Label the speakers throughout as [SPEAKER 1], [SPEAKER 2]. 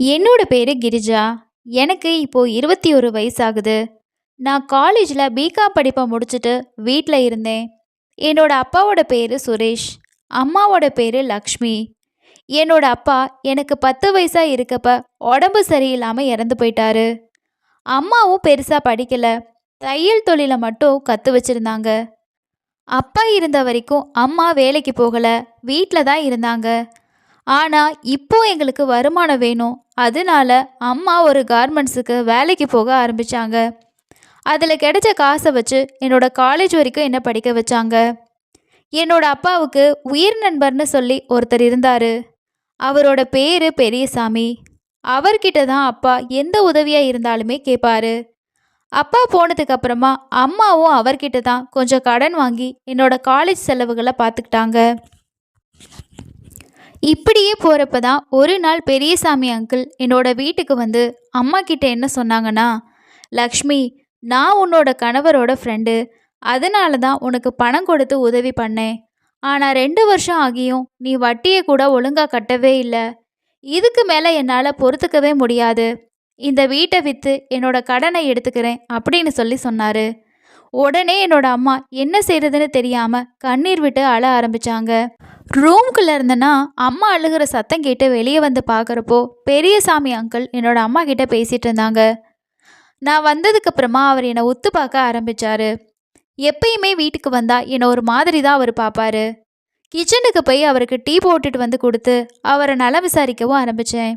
[SPEAKER 1] என்னோட பேர் கிரிஜா. எனக்கு இப்போ இருபத்தி ஒரு வயசாகுது. நான் காலேஜில் பிகாம் படிப்பை முடிச்சுட்டு வீட்டில் இருந்தேன். என்னோட அப்பாவோட பேர் சுரேஷ். அம்மாவோட பேர் லக்ஷ்மி. என்னோட அப்பா எனக்கு பத்து வயசாக இருக்கப்ப உடம்பு சரியில்லாமல் இறந்து போயிட்டாரு. அம்மாவும் பெருசாக படிக்கலை. தையல் தொழிலை மட்டும் கற்று வச்சுருந்தாங்க. அப்பா இருந்த வரைக்கும் அம்மா வேலைக்கு போகலை. வீட்டில் தான் இருந்தாங்க. ஆனால் இப்போ எங்களுக்கு வருமானம் வேணும். அதனால அம்மா ஒரு கார்மெண்ட்ஸுக்கு வேலைக்கு போக ஆரம்பித்தாங்க அதில் கிடைச்ச காசை வச்சு என்னோட காலேஜ் வரைக்கும் என்ன படிக்க வச்சாங்க. என்னோட அப்பாவுக்கு உயிர் நண்பர்னு சொல்லி ஒருத்தர் இருந்தார். அவரோட பேர் பெரியசாமி. அவர்கிட்ட தான் அப்பா எந்த உதவியாக இருந்தாலுமே கேட்பாரு அப்பா போனதுக்கு அப்புறமா அம்மாவும் அவர்கிட்ட தான் கொஞ்சம் கடன் வாங்கி என்னோட காலேஜ் செலவுகளை பார்த்துக்கிட்டாங்க. இப்படியே போகிறப்ப தான் ஒரு நாள் பெரியசாமி அங்கிள் என்னோட வீட்டுக்கு வந்து அம்மா கிட்ட என்ன சொன்னாங்கன்னா லக்ஷ்மி நான் உன்னோட கணவரோட ஃப்ரெண்டு அதனால தான் உனக்கு பணம் கொடுத்து உதவி பண்ணேன். ஆனால் ரெண்டு வருஷம் ஆகியும் நீ வட்டியை கூட ஒழுங்காக கட்டவே இல்லை. இதுக்கு மேலே என்னால் பொறுத்துக்கவே முடியாது. இந்த வீட்டை விற்று என்னோட கடனை எடுத்துக்கிறேன் அப்படின்னு சொல்லி சொன்னார். உடனே என்னோட அம்மா என்ன செய்யறதுன்னு தெரியாமல் கண்ணீர் விட்டு அழ ஆரம்பிச்சாங்க. ரூம்குள்ளே இருந்தேன்னா அம்மா அழுகிற சத்தம் கேட்டு வெளியே வந்து பார்க்குறப்போ பெரியசாமி அங்கிள் என்னோட அம்மா கிட்ட பேசிட்டு இருந்தாங்க. நான் வந்ததுக்கு அப்புறமா அவர் என்னை ஒத்து பார்க்க ஆரம்பிச்சாரு. எப்பயுமே வீட்டுக்கு வந்தா என்னை ஒரு மாதிரி தான் அவர் பார்ப்பாரு கிச்சனுக்கு போய் அவருக்கு டீ போட்டுட்டு வந்து கொடுத்து அவரை நல விசாரிக்கவும் ஆரம்பித்தேன்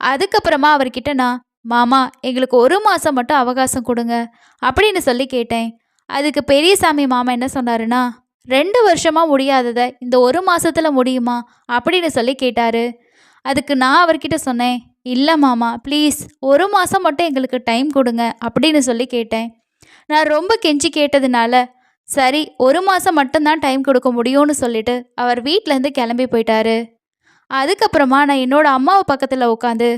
[SPEAKER 1] அதுக்கப்புறமா அவர்கிட்ட நான் மாமா எங்களுக்கு ஒரு மாதம் மட்டும் அவகாசம் கொடுங்க அப்படின்னு சொல்லி கேட்டேன். அதுக்கு பெரியசாமி மாமா என்ன சொன்னாருன்னா ரெண்டு வருஷமாக முடியாததை இந்த ஒரு மாசத்துல முடியுமா? அப்படின்னு சொல்லி கேட்டார். அதுக்கு நான் அவர்கிட்ட சொன்னேன் இல்லை மாமா ப்ளீஸ் ஒரு மாதம் மட்டும் எங்களுக்கு டைம் கொடுங்க அப்படின்னு சொல்லி கேட்டேன். நான் ரொம்ப கெஞ்சி கேட்டதுனால சரி ஒரு மாதம் மட்டும்தான் டைம் கொடுக்க முடியும்னு சொல்லிட்டு அவர் வீட்டிலேருந்து கிளம்பி போயிட்டாரு. அதுக்கப்புறமா நான் என்னோட அம்மாவை பக்கத்தில் உட்காந்து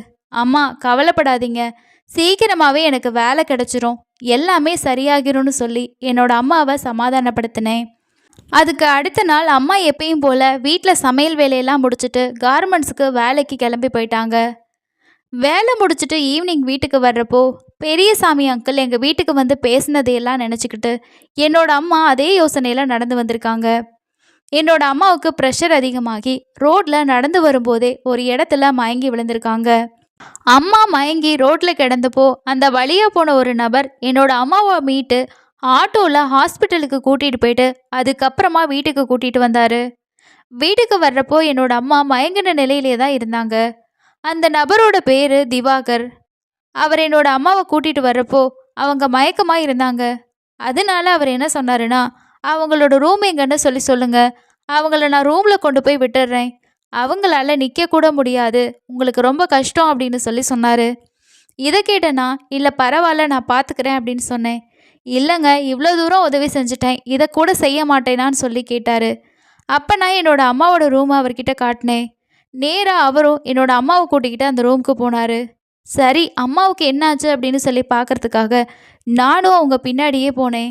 [SPEAKER 1] அம்மா கவலைப்படாதீங்க. சீக்கிரமாகவே எனக்கு வேலை கிடச்சிரும். எல்லாமே சரியாகிரும்னு சொல்லி என்னோட அம்மாவை சமாதானப்படுத்தினேன். அதுக்கு அடுத்த நாள் அம்மா எப்பயும் போல் வீட்டில் சமையல் வேலையெல்லாம் முடிச்சுட்டு கார்மெண்ட்ஸுக்கு வேலைக்கு கிளம்பி போயிட்டாங்க. வேலை முடிச்சுட்டு ஈவினிங் வீட்டுக்கு வர்றப்போ பெரியசாமி அங்கிள் எங்கள் வீட்டுக்கு வந்து பேசினதையெல்லாம் நினச்சிக்கிட்டு என்னோட அம்மா அதே யோசனையில் நடந்து வந்திருக்காங்க. என்னோட அம்மாவுக்கு ப்ரெஷர் அதிகமாகி ரோட்டில் நடந்து வரும்போதே ஒரு இடத்துல மயங்கி விழுந்திருக்காங்க. அம்மா மயங்கி ரோட்டில் கிடந்தப்போ அந்த வழியாக போன ஒரு நபர் என்னோட அம்மாவை மீட்டு ஆட்டோவில் ஹாஸ்பிட்டலுக்கு கூட்டிகிட்டு போயிட்டு அதுக்கப்புறமா வீட்டுக்கு கூட்டிகிட்டு வந்தார். வீட்டுக்கு வர்றப்போ என்னோட அம்மா மயங்கின நிலையிலே தான் இருந்தாங்க. அந்த நபரோட பேர் திவாகர். அவர் என்னோட அம்மாவை கூட்டிகிட்டு வர்றப்போ அவங்க மயக்கமாக இருந்தாங்க. அதனால அவர் என்ன சொன்னாருன்னா அவங்களோட ரூம் எங்கன்னு சொல்லி சொல்லுங்கள் அவங்கள நான் ரூமில் கொண்டு போய் விட்டுடுறேன் அவங்களால நிற்க கூட முடியாது. உங்களுக்கு ரொம்ப கஷ்டம் அப்படின்னு சொல்லி சொன்னார். இதை கேட்டேன்னா இல்லை பரவாயில்ல நான் பார்த்துக்கிறேன் அப்படின்னு சொன்னேன். இல்லைங்க இவ்வளோ தூரம் உதவி செஞ்சுட்டேன். இதை கூட செய்ய மாட்டேனான்னு சொல்லி கேட்டார். அப்போ நான் என்னோடய அம்மாவோட ரூமை அவர்கிட்ட காட்டினேன். நேராக அவரும் என்னோடய அம்மாவை கூட்டிக்கிட்டு அந்த ரூமுக்கு போனார். சரி அம்மாவுக்கு என்னாச்சு? அப்படின்னு சொல்லி பார்க்கறதுக்காக நானும் அவங்க பின்னாடியே போனேன்.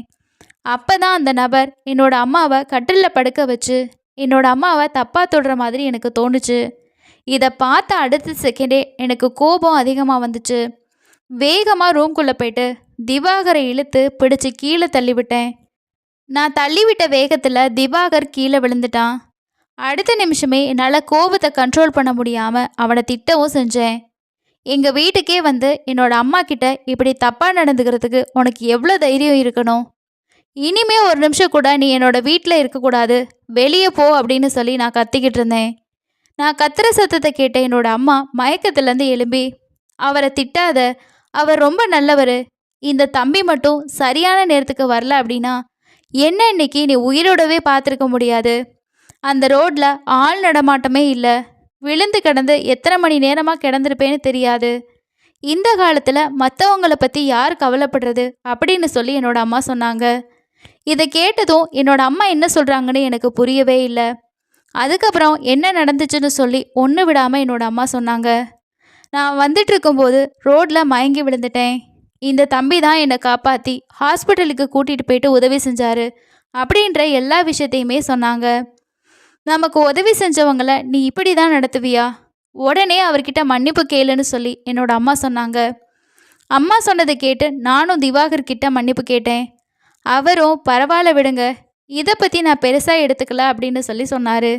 [SPEAKER 1] அப்போ தான் அந்த நபர் என்னோடய அம்மாவை கட்டிலில் படுக்க வச்சு என்னோட அம்மாவை தப்பாக தொடுற மாதிரி எனக்கு தோணுச்சு. இதை பார்த்த அடுத்த செகண்டே எனக்கு கோபம் அதிகமாக வந்துச்சு. வேகமாக ரூம்குள்ளே போயிட்டு திவாகரை இழுத்து பிடிச்சி கீழே தள்ளிவிட்டேன். நான் தள்ளிவிட்ட வேகத்தில் திவாகர் கீழே விழுந்துட்டான். அடுத்த நிமிஷமே என்னால் கோபத்தை கண்ட்ரோல் பண்ண முடியாமல் அவனை திட்டவும் செஞ்சேன். எங்கள் வீட்டுக்கே வந்து என்னோட அம்மா கிட்ட இப்படி தப்பாக நடந்துக்கிறதுக்கு உனக்கு எவ்வளோ தைரியம் இருக்கணும்? இனிமே ஒரு நிமிஷம் கூட நீ என்னோட வீட்டில் இருக்கக்கூடாது. வெளியே போ அப்படின்னு சொல்லி நான் கத்திக்கிட்டு இருந்தேன். நான் கத்துற சத்தத்தை கேட்ட என்னோட அம்மா மயக்கத்துலேருந்து எழும்பி அவரை திட்டாத. அவர் ரொம்ப நல்லவர். இந்த தம்பி மட்டும் சரியான நேரத்துக்கு வரல அப்படின்னா என்ன இன்னைக்கு நீ உயிரோடவே பார்த்துருக்க முடியாது? அந்த ரோட்ல ஆள் நடமாட்டமே இல்லை. விழுந்து கிடந்து எத்தனை மணி நேரமாக கிடந்திருப்பேன்னு தெரியாது. இந்த காலத்தில் மற்றவங்கள பற்றி யார் கவலைப்படுறது? அப்படின்னு சொல்லி என்னோட அம்மா சொன்னாங்க. இதை கேட்டதும் என்னோட அம்மா என்ன சொல்கிறாங்கன்னு எனக்கு புரியவே இல்லை. அதுக்கப்புறம் என்ன நடந்துச்சுன்னு சொல்லி ஒன்று விடாமல் என்னோட அம்மா சொன்னாங்க. நான் வந்துட்டு இருக்கும்போது ரோட்டில் மயங்கி விழுந்துட்டேன். இந்த தம்பி தான் என்னை காப்பாற்றி ஹாஸ்பிட்டலுக்கு கூட்டிகிட்டு போயிட்டு உதவி செஞ்சாரு அப்படின்ற எல்லா விஷயத்தையுமே சொன்னாங்க. நமக்கு உதவி செஞ்சவங்களை நீ இப்படி தான் நடத்துவியா? உடனே அவர்கிட்ட மன்னிப்பு கேளுன்னு சொல்லி என்னோட அம்மா சொன்னாங்க. அம்மா சொன்னதை கேட்டு நானும் திவாகர் கிட்ட மன்னிப்பு கேட்டேன். அவரும் பரவாயில்ல விடுங்க இதை பற்றி நான் பெருசாக எடுத்துக்கல அப்படின்னு சொல்லி சொன்னார்.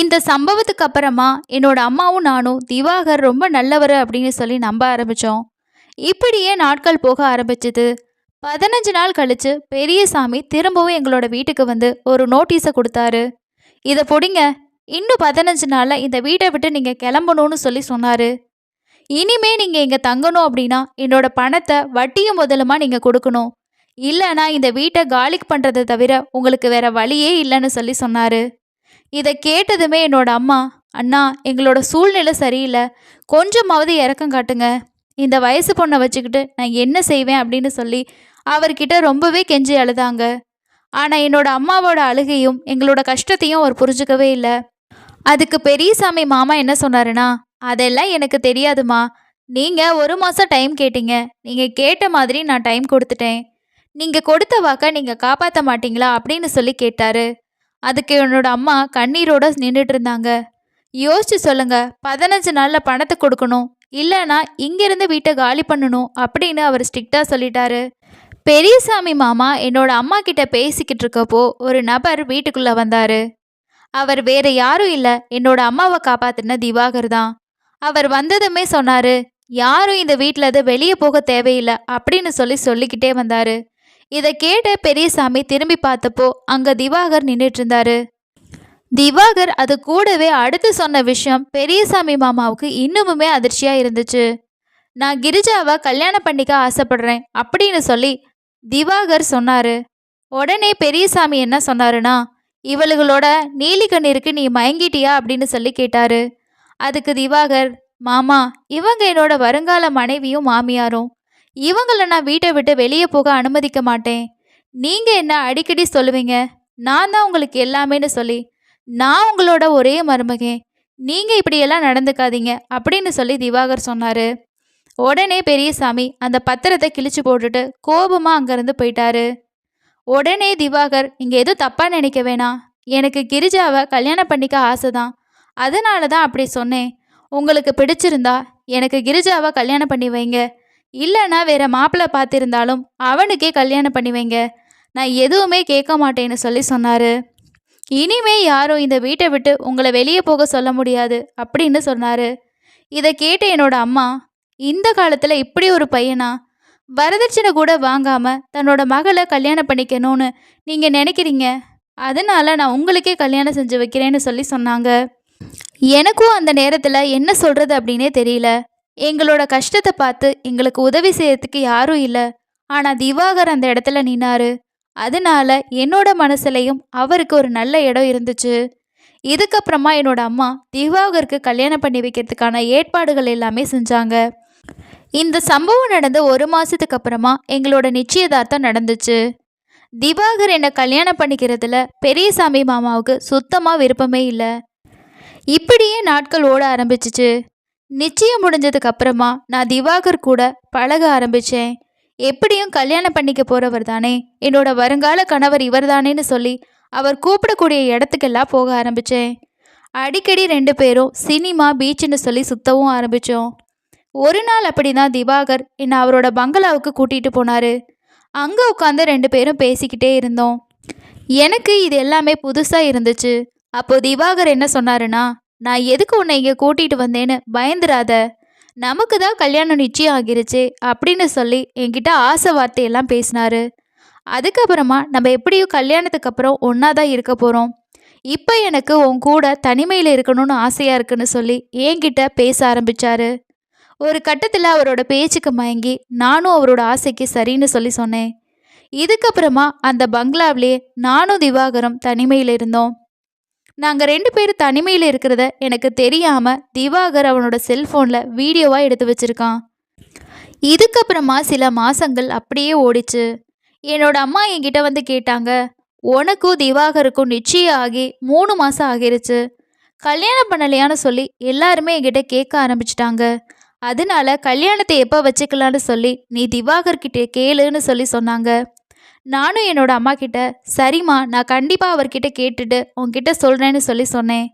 [SPEAKER 1] இந்த சம்பவத்துக்கு அப்புறமா என்னோட அம்மாவும் நானும் திவாகர் ரொம்ப நல்லவர் அப்படின்னு சொல்லி நம்ப ஆரம்பித்தோம் இப்படியே நாட்கள் போக ஆரம்பிச்சது. பதினஞ்சு நாள் கழித்து பெரியசாமி திரும்பவும் எங்களோட வீட்டுக்கு வந்து ஒரு நோட்டீஸை கொடுத்தாரு. இதை பிடிங்க இன்னும் பதினஞ்சு நாளில் இந்த வீட்டை விட்டு நீங்கள் கிளம்பணும்னு சொல்லி சொன்னார். இனிமே நீங்கள் இங்கே தங்கணும் அப்படின்னா என்னோட பணத்தை வட்டியும் முதலுமா நீங்கள் கொடுக்கணும். இல்லைனா இந்த வீட்டை காலிக் பண்ணுறதை தவிர உங்களுக்கு வேற வழியே இல்லைன்னு சொல்லி சொன்னார். இதை கேட்டதுமே என்னோட அம்மா அண்ணா எங்களோட சூழ்நிலை சரியில்லை. கொஞ்சமாவது இறக்கம் காட்டுங்க. இந்த வயசு பொண்ணை வச்சுக்கிட்டு நான் என்ன செய்வேன்? அப்படின்னு சொல்லி அவர்கிட்ட ரொம்பவே கெஞ்சி அழுதாங்க. ஆனால் என்னோட அம்மாவோட அழுகையும் எங்களோட கஷ்டத்தையும் அவர் புரிஞ்சுக்கவே இல்லை. அதுக்கு பெரியசாமி மாமா என்ன சொன்னாருன்னா அதெல்லாம் எனக்கு தெரியாதுமா நீங்கள் ஒரு மாதம் டைம் கேட்டீங்க. நீங்கள் கேட்ட மாதிரி நான் டைம் கொடுத்துட்டேன். நீங்கள் கொடுத்த வாக்கை நீங்கள் காப்பாற்ற மாட்டீங்களா அப்படின்னு சொல்லி கேட்டாரு. அதுக்கு என்னோட அம்மா கண்ணீரோட நின்றுட்டு இருந்தாங்க. யோசிச்சு சொல்லுங்க பதினஞ்சு நாளில் பணத்தை கொடுக்கணும் இல்லைன்னா இங்கேருந்து வீட்டை காலி பண்ணணும் அப்படின்னு அவர் ஸ்ட்ரிக்டாக சொல்லிட்டாரு. பெரியசாமி மாமா என்னோட அம்மா கிட்ட பேசிக்கிட்டு இருக்கப்போ ஒரு நபர் வீட்டுக்குள்ளே வந்தார். அவர் வேற யாரும் இல்லை என்னோட அம்மாவை காப்பாத்தின திவாகர் தான். அவர் வந்ததுமே சொன்னார் யாரும் இந்த வீட்டில் அது வெளியே போக தேவையில்லை அப்படின்னு சொல்லி சொல்லிக்கிட்டே வந்தாரு. இதை கேட்ட பெரியசாமி திரும்பி பார்த்தப்போ அங்க திவாகர் நின்றுட்டு இருந்தாரு திவாகர் அது கூடவே அடுத்து சொன்ன விஷயம் பெரியசாமி மாமாவுக்கு இன்னுமுமே அதிர்ச்சியா இருந்துச்சு. நான் கிரிஜாவை கல்யாணம் பண்ணிக்க ஆசைப்படுறேன் அப்படின்னு சொல்லி திவாகர் சொன்னாரு. உடனே பெரியசாமி என்ன சொன்னாருன்னா இவளுகளோட நீலி நீ மயங்கிட்டியா? அப்படின்னு சொல்லி கேட்டாரு. அதுக்கு திவாகர் மாமா இவங்க என்னோட வருங்கால மனைவியும் மாமியாரும் இவங்கள நான் வீட்டை விட்டு வெளியே போக அனுமதிக்க மாட்டேன். நீங்கள் என்ன அடிக்கடி சொல்லுவீங்க? நான் தான் உங்களுக்கு எல்லாமேன்னு சொல்லி நான் உங்களோட ஒரே மருமகன். நீங்கள் இப்படியெல்லாம் நடந்துக்காதீங்க அப்படின்னு சொல்லி திவாகர் சொன்னார். உடனே பெரியசாமி அந்த பத்திரத்தை கிழிச்சு போட்டுட்டு கோபமாக அங்கேருந்து போயிட்டாரு. உடனே திவாகர் இங்கே எதுவும் தப்பாக நினைக்க வேணாம். எனக்கு கிரிஜாவை கல்யாணம் பண்ணிக்க ஆசை தான் அதனால தான் அப்படி சொன்னேன். உங்களுக்கு பிடிச்சிருந்தா எனக்கு கிரிஜாவை கல்யாணம் பண்ணி வைங்க. இல்லைன்னா வேற மாப்பிள்ளை பார்த்துருந்தாலும் அவனுக்கே கல்யாணம் பண்ணி வைங்க நான் எதுவுமே கேட்க மாட்டேன்னு சொல்லி சொன்னாரு. இனிமே யாரும் இந்த வீட்டை விட்டு உங்களை வெளியே போக சொல்ல முடியாது அப்படின்னு சொன்னாரு. இதை கேட்ட என்னோட அம்மா இந்த காலத்தில் இப்படி ஒரு பையனா? வரதட்சணை கூட வாங்காமல் தன்னோட மகளை கல்யாணம் பண்ணிக்கணும்னு நீங்கள் நினைக்கிறீங்க? அதனால நான் உங்களுக்கே கல்யாணம் செஞ்சு வைக்கிறேன்னு சொல்லி சொன்னாங்க. எனக்கும் அந்த நேரத்தில் என்ன சொல்கிறது அப்படின்னே தெரியல. எங்களோட கஷ்டத்தை பார்த்து எங்களுக்கு உதவி செய்யறதுக்கு யாரும் இல்லை. ஆனால் திவாகர் அந்த இடத்துல நின்னாரு. அதனால என்னோட மனசுலையும் அவருக்கு ஒரு நல்ல இடம் இருந்துச்சு. இதுக்கப்புறமா என்னோட அம்மா திவாகருக்கு கல்யாணம் பண்ணி வைக்கிறதுக்கான ஏற்பாடுகள் எல்லாமே செஞ்சாங்க. இந்த சம்பவம் நடந்து ஒரு மாதத்துக்கு அப்புறமா எங்களோட நிச்சயதார்த்தம் நடந்துச்சு. திவாகர் என்னை கல்யாணம் பண்ணிக்கிறதுல பெரியசாமி மாமாவுக்கு சுத்தமாக விருப்பமே இல்லை. இப்படியே நாட்கள் ஓட ஆரம்பிச்சிச்சு. நிச்சயம் முடிஞ்சதுக்கு அப்புறமா நான் திவாகர் கூட பழக ஆரம்பித்தேன் எப்படியும் கல்யாணம் பண்ணிக்க போகிறவர் தானே. என்னோட வருங்கால கணவர் இவர் தானேன்னு சொல்லி அவர் கூப்பிடக்கூடிய இடத்துக்கெல்லாம் போக ஆரம்பித்தேன் அடிக்கடி ரெண்டு பேரும் சினிமா பீச்சுன்னு சொல்லி சுத்தவும் ஆரம்பித்தோம் ஒரு நாள் அப்படி தான் திவாகர் என்னை அவரோட பங்களாவுக்கு கூட்டிகிட்டு போனார். அங்கே உட்காந்து ரெண்டு பேரும் பேசிக்கிட்டே இருந்தோம். எனக்கு இது எல்லாமே புதுசாக இருந்துச்சு. அப்போது திவாகர் என்ன சொன்னாருன்னா நான் எதுக்கு உன்னை இங்கே கூட்டிகிட்டு வந்தேன்னு பயந்துராத. நமக்கு தான் கல்யாணம் நிச்சயம் ஆகிருச்சு அப்படின்னு சொல்லி என்கிட்ட ஆசை வார்த்தையெல்லாம் பேசினாரு. அதுக்கப்புறமா நம்ம எப்படியும் கல்யாணத்துக்கு அப்புறம் ஒன்றா தான் இருக்க போகிறோம் இப்போ எனக்கு உன் கூட தனிமையில் இருக்கணும்னு ஆசையாக இருக்குன்னு சொல்லி என்கிட்ட பேச ஆரம்பித்தாரு ஒரு கட்டத்தில் அவரோட பேச்சுக்கு மயங்கி நானும் அவரோட ஆசைக்கு சரின்னு சொல்லி சொன்னேன். இதுக்கப்புறமா அந்த பங்களாவிலே நானும் திவாகரம் தனிமையில் இருந்தோம். நாங்கள் ரெண்டு பேரும் தனிமையில் இருக்கிறத எனக்கு தெரியாமல் திவாகர் அவனோட செல்ஃபோனில் வீடியோவாக எடுத்து வச்சுருக்கான். இதுக்கப்புறமா சில மாதங்கள் அப்படியே ஓடிச்சு. என்னோட அம்மா என்கிட்ட வந்து கேட்டாங்க உனக்கும் திவாகருக்கும் நிச்சயம் ஆகி மூணு மாதம் ஆகிருச்சு. கல்யாணம் பண்ணலையான்னு சொல்லி எல்லாருமே என்கிட்ட கேட்க ஆரம்பிச்சிட்டாங்க. அதனால கல்யாணத்தை எப்போ வச்சுக்கலான்னு சொல்லி நீ திவாகர்கிட்ட கேளுன்னு சொல்லி சொன்னாங்க. நானும் என்னோட அம்மா கிட்ட சரிம்மா நான் கண்டிப்பாக அவர்கிட்ட கேட்டுட்டு உங்ககிட்ட சொல்கிறேன்னு சொல்லி சொன்னேன்.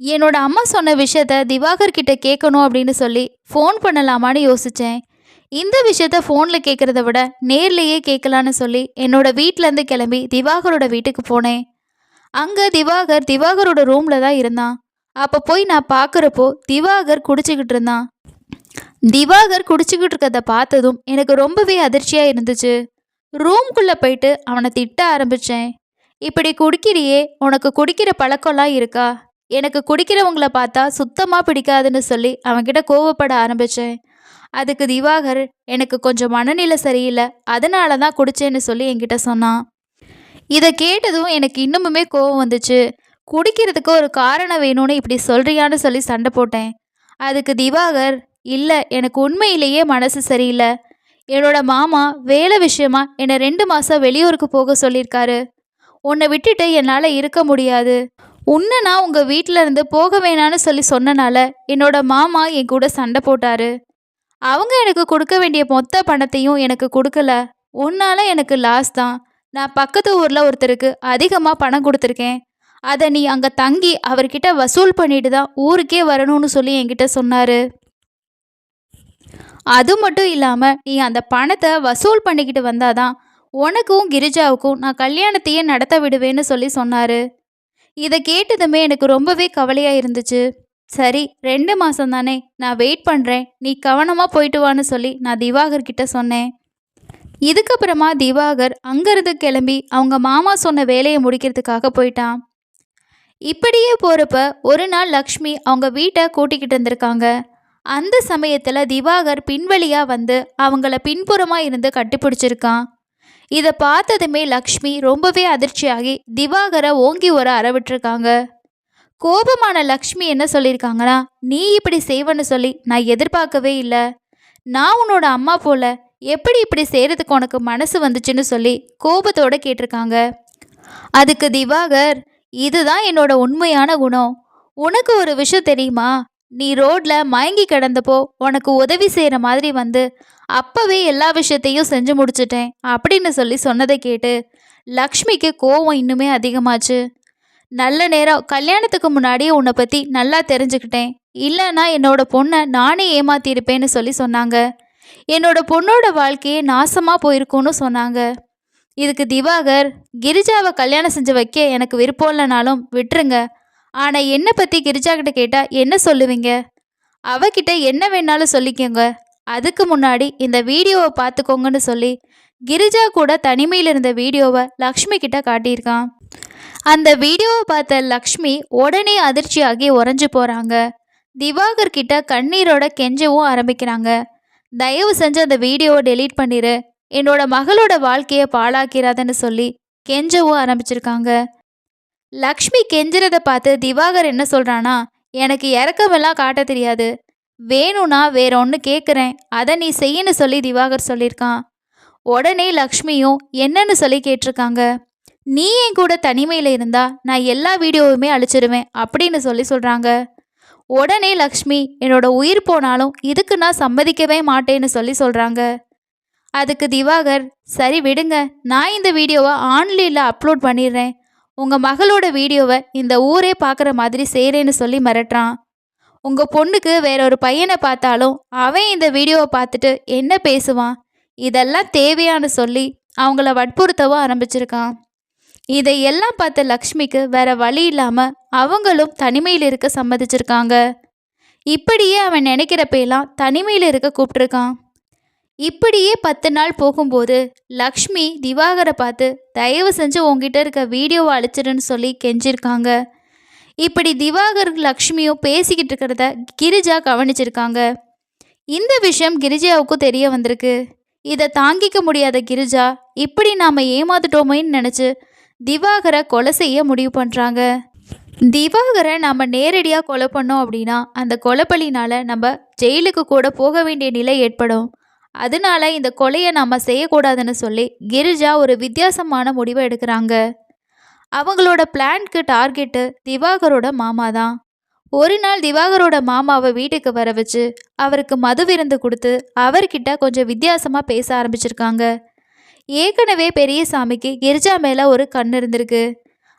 [SPEAKER 1] என்னோட அம்மா சொன்ன விஷயத்த திவாகர் கிட்ட கேட்கணும் அப்படின்னு சொல்லி ஃபோன் பண்ணலாமான்னு யோசித்தேன் இந்த விஷயத்த ஃபோனில் கேட்குறத விட நேர்லேயே கேட்கலான்னு சொல்லி என்னோட வீட்டிலேருந்து கிளம்பி திவாகரோட வீட்டுக்கு போனேன். அங்கே திவாகர் திவாகரோட ரூமில் தான் இருந்தான். அப்போ போய் நான் பார்க்குறப்போ திவாகர் குடிச்சிக்கிட்டு இருந்தான். திவாகர் குடிச்சிக்கிட்டு இருக்கிறத பார்த்ததும் எனக்கு ரொம்பவே அதிர்ச்சியாக இருந்துச்சு. ரூம்குள்ளே போயிட்டு அவனை திட்ட ஆரம்பித்தேன் இப்படி குடிக்கிறியே உனக்கு குடிக்கிற பழக்கம்லாம் இருக்கா? எனக்கு குடிக்கிறவங்கள பார்த்தா சுத்தமாக பிடிக்காதுன்னு சொல்லி அவன்கிட்ட கோவப்பட ஆரம்பித்தேன் அதுக்கு திவாகர் எனக்கு கொஞ்சம் மனநிலை சரியில்லை அதனால தான் குடிச்சேன்னு சொல்லி என்கிட்ட சொன்னான். இதை கேட்டதும் எனக்கு இன்னுமுமே கோவம் வந்துச்சு. குடிக்கிறதுக்கு ஒரு காரணம் வேணும்னு இப்படி சொல்கிறியான்னு சொல்லி சண்டை போட்டேன். அதுக்கு திவாகர் இல்லை எனக்கு உண்மையிலேயே மனசு சரியில்லை. என்னோட மாமா வேலை விஷயமா என்னை ரெண்டு மாதம் வெளியூருக்கு போக சொல்லியிருக்காரு. உன்னை விட்டுட்டு என்னால் இருக்க முடியாது. உன்னை நான் உங்கள் வீட்டில் இருந்து போக வேணான்னு சொல்லி சொன்னனால என்னோட மாமா என் கூட சண்டை போட்டாரு. அவங்க எனக்கு கொடுக்க வேண்டிய மொத்த பணத்தையும் எனக்கு கொடுக்கல. உன்னால எனக்கு லாஸ் தான். நான் பக்கத்து ஊரில் ஒருத்தருக்கு அதிகமாக பணம் கொடுத்துருக்கேன். அதை நீ அங்கே தங்கி அவர்கிட்ட வசூல் பண்ணிட்டு தான் ஊருக்கே வரணும்னு சொல்லி என்கிட்ட சொன்னார். அது மட்டும் இல்லாமல் நீ அந்த பணத்தை வசூல் பண்ணிக்கிட்டு வந்தாதான் உனக்கும் கிரிஜாவுக்கும் நான் கல்யாணத்தையே நடத்த விடுவேன்னு சொல்லி சொன்னார். இதை கேட்டதுமே எனக்கு ரொம்பவே கவலையாக இருந்துச்சு. சரி ரெண்டு மாதம் தானே நான் வெயிட் பண்ணுறேன் நீ கவனமாக போயிட்டு வான்னு சொல்லி நான் திவாகர் கிட்ட சொன்னேன். இதுக்கப்புறமா திவாகர் அங்கேருந்து கிளம்பி அவங்க மாமா சொன்ன வேலையை முடிக்கிறதுக்காக போயிட்டான். இப்படியே போகிறப்ப ஒரு நாள் லக்ஷ்மி அவங்க வீட்டை கூட்டிக்கிட்டு இருந்திருக்காங்க அந்த சமயத்தில் திவாகர் பின்வழியாக வந்து அவங்கள பின்புறமாக இருந்து கட்டிப்பிடிச்சிருக்கான். இதை பார்த்ததுமே லக்ஷ்மி ரொம்பவே அதிர்ச்சியாகி திவாகரை ஓங்கி ஒரு அறவிட்டுருக்காங்க கோபமான லக்ஷ்மி என்ன சொல்லியிருக்காங்கன்னா நீ இப்படி செய்வன்னு சொல்லி நான் எதிர்பார்க்கவே இல்லை. நான் உன்னோட அம்மா போல எப்படி இப்படி செய்கிறதுக்கு உனக்கு மனசு வந்துச்சுன்னு சொல்லி கோபத்தோட கேட்டிருக்காங்க. அதுக்கு திவாகர் இதுதான் என்னோட உண்மையான குணம். உனக்கு ஒரு விஷயம் தெரியுமா? நீ ரோட்ல மயங்கி கிடந்தப்போ உனக்கு உதவி செய்கிற மாதிரி வந்து அப்பவே எல்லா விஷயத்தையும் செஞ்சு முடிச்சிட்டேன் அப்படின்னு சொல்லி சொன்னதை கேட்டு லக்ஷ்மிக்கு கோவம் இன்னுமே அதிகமாச்சு. நல்ல நேரம் கல்யாணத்துக்கு முன்னாடியே உன்னை பற்றி நல்லா தெரிஞ்சுக்கிட்டேன். இல்லைன்னா என்னோட பொண்ணை நானே ஏமாத்திருப்பேன்னு சொல்லி சொன்னாங்க. என்னோட பொண்ணோட வாழ்க்கையே நாசமாக போயிருக்கும்னு சொன்னாங்க. இதுக்கு திவாகர் கிரிஜாவை கல்யாணம் செஞ்சு வைக்க எனக்கு விருப்பம் இல்லைனாலும் விட்டுருங்க. ஆனால் என்னை பற்றி கிரிஜா கிட்ட கேட்டால் என்ன சொல்லுவீங்க? அவகிட்ட என்ன வேணாலும் சொல்லிக்கோங்க. அதுக்கு முன்னாடி இந்த வீடியோவை பார்த்துக்கோங்கன்னு சொல்லி கிரிஜா கூட தனிமையில் இருந்த வீடியோவை லக்ஷ்மி கிட்ட காட்டியிருக்கான். அந்த வீடியோவை பார்த்த லக்ஷ்மி உடனே அதிர்ச்சியாகி உறைஞ்சு போகிறாங்க திவாகர் கிட்ட கண்ணீரோட கெஞ்சவும் ஆரம்பிக்கிறாங்க. தயவு செஞ்சு அந்த வீடியோவை டெலீட் பண்ணிடு என்னோட மகளோட வாழ்க்கையை பாழாக்கிறாதன்னு சொல்லி கெஞ்சவும் ஆரம்பிச்சிருக்காங்க. லக்ஷ்மி கெஞ்சுறத பார்த்து திவாகர் என்ன சொல்கிறானா எனக்கு இறக்கமெல்லாம் காட்ட தெரியாது. வேணும்னா வேற ஒன்று கேட்குறேன் அதை நீ செய்யன்னு சொல்லி திவாகர் சொல்லியிருக்கான். உடனே லக்ஷ்மியும் என்னன்னு சொல்லி கேட்டிருக்காங்க. நீ என் கூட தனிமையில் இருந்தா நான் எல்லா வீடியோவுமே அழிச்சிருவேன் அப்படின்னு சொல்லி சொல்கிறாங்க உடனே லக்ஷ்மி என்னோட உயிர் போனாலும் இதுக்கு நான் சம்மதிக்கவே மாட்டேன்னு சொல்லி சொல்கிறாங்க அதுக்கு திவாகர் சரி விடுங்க. நான் இந்த வீடியோவை ஆன்லைனில் அப்லோட் பண்ணிடுறேன். உங்கள் மகளோட வீடியோவை இந்த ஊரே பார்க்குற மாதிரி செய்கிறேன்னு சொல்லி மிரட்டுறான். உங்கள் பொண்ணுக்கு வேற ஒரு பையனை பார்த்தாலும் அவன் இந்த வீடியோவை பார்த்துட்டு என்ன பேசுவான்? இதெல்லாம் தேவையான்னு சொல்லி அவங்கள வற்புறுத்தவும் ஆரம்பிச்சிருக்கான். இதை எல்லாம் பார்த்த லக்ஷ்மிக்கு வேற வழி இல்லாமல் அவங்களும் தனிமையில் இருக்க சம்மதிச்சிருக்காங்க. இப்படியே அவன் நினைக்கிறப்பெல்லாம் தனிமையில் இருக்க கூப்பிட்டுருக்கான். இப்படியே பத்து நாள் போகும்போது லக்ஷ்மி திவாகரை பார்த்து தயவு செஞ்சு உங்ககிட்ட இருக்க வீடியோவை அழிச்சிடுன்னு சொல்லி கெஞ்சிருக்காங்க. இப்படி திவாகர் லக்ஷ்மியும் பேசிக்கிட்டு இருக்கிறத கிரிஜா கவனிச்சிருக்காங்க. இந்த விஷயம் கிரிஜாவுக்கும் தெரிய வந்திருக்கு. இதை தாங்கிக்க முடியாத கிரிஜா இப்படி நாம் ஏமாத்துட்டோமேன்னு நினச்சி திவாகரை கொலை செய்ய முடிவு பண்ணுறாங்க திவாகரை நம்ம நேரடியாக கொலை பண்ணோம் அப்படின்னா அந்த கொலைப்பலினால் நம்ம ஜெயிலுக்கு கூட போக வேண்டிய நிலை ஏற்படும். அதனால இந்த கொலையை நாம் செய்யக்கூடாதுன்னு சொல்லி கிரிஜா ஒரு வித்தியாசமான முடிவை எடுக்கிறாங்க. அவங்களோட பிளான்க்கு டார்கெட்டு திவாகரோட மாமா தான். ஒரு நாள் திவாகரோட மாமாவை வீட்டுக்கு வர வச்சு அவருக்கு மது விருந்து கொடுத்து அவர்கிட்ட கொஞ்சம் வித்தியாசமாக பேச ஆரம்பிச்சிருக்காங்க. ஏற்கனவே பெரியசாமிக்கு கிரிஜா மேலே ஒரு கண் இருந்திருக்கு.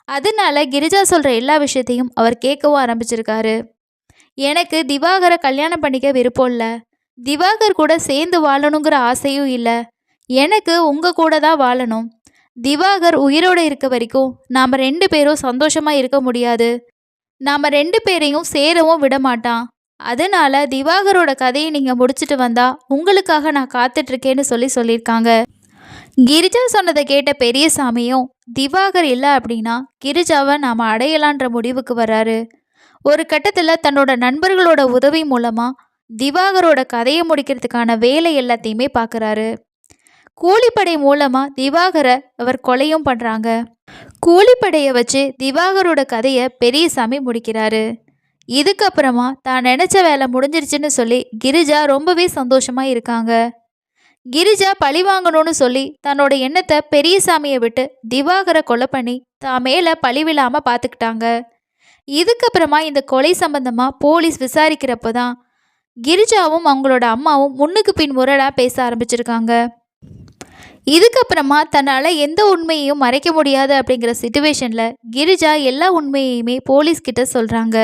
[SPEAKER 1] அதனால கிரிஜா சொல்கிற எல்லா விஷயத்தையும் அவர் கேட்கவும் ஆரம்பிச்சிருக்காரு. எனக்கு திவாகரை கல்யாணம் பண்ணிக்க விருப்பம் இல்லை. திவாகர் கூட சேர்ந்து வாழணுங்கிற ஆசையும் இல்லை. எனக்கு உங்கள் கூட தான் வாழணும். திவாகர் உயிரோடு இருக்க வரைக்கும் நாம் ரெண்டு பேரும் சந்தோஷமாக இருக்க முடியாது. நாம் ரெண்டு பேரையும் சேரவும் விட மாட்டான். அதனால திவாகரோட கதையை நீங்கள் முடிச்சுட்டு வந்தா உங்களுக்காக நான் காத்துட்ருக்கேன்னு சொல்லி சொல்லியிருக்காங்க. கிரிஜா சொன்னதை கேட்ட பெரியசாமியும் திவாகர் இல்லை அப்படின்னா கிரிஜாவை நாம் அடையலான்ற முடிவுக்கு வராரு ஒரு கட்டத்தில் தன்னோட நண்பர்களோட உதவி மூலமாக திவாகரோட கதையை முடிக்கிறதுக்கான வேலை எல்லாத்தையுமே பார்க்குறாரு. கூலிப்படை மூலமாக திவாகரை அவர் கொலையும் பண்ணுறாங்க கூலிப்படையை வச்சு திவாகரோட கதையை பெரியசாமி முடிக்கிறாரு. இதுக்கப்புறமா தான் நினச்ச வேலை முடிஞ்சிருச்சுன்னு சொல்லி கிரிஜா ரொம்பவே சந்தோஷமாக இருக்காங்க. கிரிஜா பழி வாங்கணும்னு சொல்லி தன்னோட எண்ணத்தை பெரியசாமியை விட்டு திவாகரை கொலை பண்ணி தான் மேலே பழி விழாமல் பார்த்துக்கிட்டாங்க. இதுக்கப்புறமா இந்த கொலை சம்பந்தமாக போலீஸ் விசாரிக்கிறப்போ தான் கிரிஜாவும் அவங்களோட அம்மாவும் முன்னுக்கு பின் முரடாக பேச ஆரம்பிச்சிருக்காங்க. இதுக்கப்புறமா தன்னால் எந்த உண்மையையும் மறைக்க முடியாது அப்படிங்கிற சுச்சுவேஷனில் கிரிஜா எல்லா உண்மையையுமே போலீஸ்கிட்ட சொல்கிறாங்க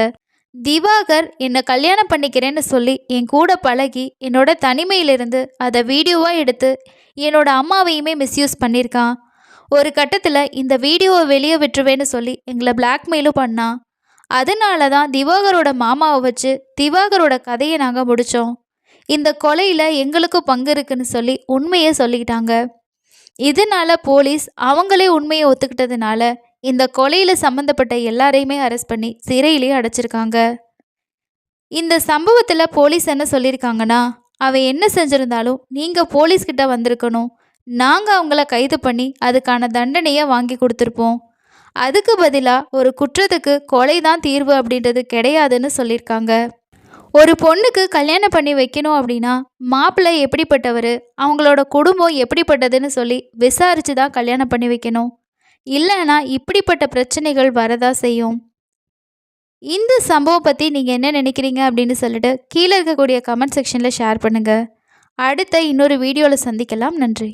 [SPEAKER 1] திவாகர் என்னை கல்யாணம் பண்ணிக்கிறேன்னு சொல்லி என் கூட பழகி என்னோட தனிமையிலிருந்து அதை வீடியோவாக எடுத்து என்னோட அம்மாவையுமே மிஸ்யூஸ் பண்ணியிருக்கான் ஒரு கட்டத்தில் இந்த வீடியோவை வெளியே விட்டுருவேன்னு சொல்லி எங்களை பிளாக்மெயிலும் பண்ணான். அதனால தான் திவாகரோட மாமாவை வச்சு திவாகரோட கதையை நாங்கள் முடித்தோம் இந்த கொலையில் எங்களுக்கும் பங்கு இருக்குன்னு சொல்லி உண்மையை சொல்லிக்கிட்டாங்க இதனால போலீஸ் அவங்களே உண்மையை ஒத்துக்கிட்டதுனால இந்த கொலையில் சம்மந்தப்பட்ட எல்லாரையுமே அரெஸ்ட் பண்ணி சிறையிலேயே அடைச்சிருக்காங்க. இந்த சம்பவத்தில் போலீஸ் என்ன சொல்லியிருக்காங்கன்னா அவன் என்ன செஞ்சுருந்தாலும் நீங்கள் போலீஸ்கிட்ட வந்திருக்கணும். நாங்கள் அவங்கள கைது பண்ணி அதுக்கான தண்டனையை வாங்கி கொடுத்துருப்போம். அதுக்கு பதிலாக ஒரு குற்றத்துக்கு கொலை தான் தீர்வு அப்படின்றது கிடையாதுன்னு சொல்லியிருக்காங்க. ஒரு பொண்ணுக்கு கல்யாணம் பண்ணி வைக்கணும் அப்படின்னா மாப்பிள்ளை எப்படிப்பட்டவர் அவங்களோட குடும்பம் எப்படிப்பட்டதுன்னு சொல்லி விசாரித்து தான் கல்யாணம் பண்ணி வைக்கணும். இல்லைன்னா இப்படிப்பட்ட பிரச்சனைகள் வரதா செய்யும். இந்த சம்பவம் பற்றி நீங்கள் என்ன நினைக்கிறீங்க அப்படின்னு சொல்லிட்டு கீழே இருக்கக்கூடிய கமெண்ட் செக்ஷனில் ஷேர் பண்ணுங்கள் அடுத்த இன்னொரு வீடியோவில் சந்திக்கலாம். நன்றி.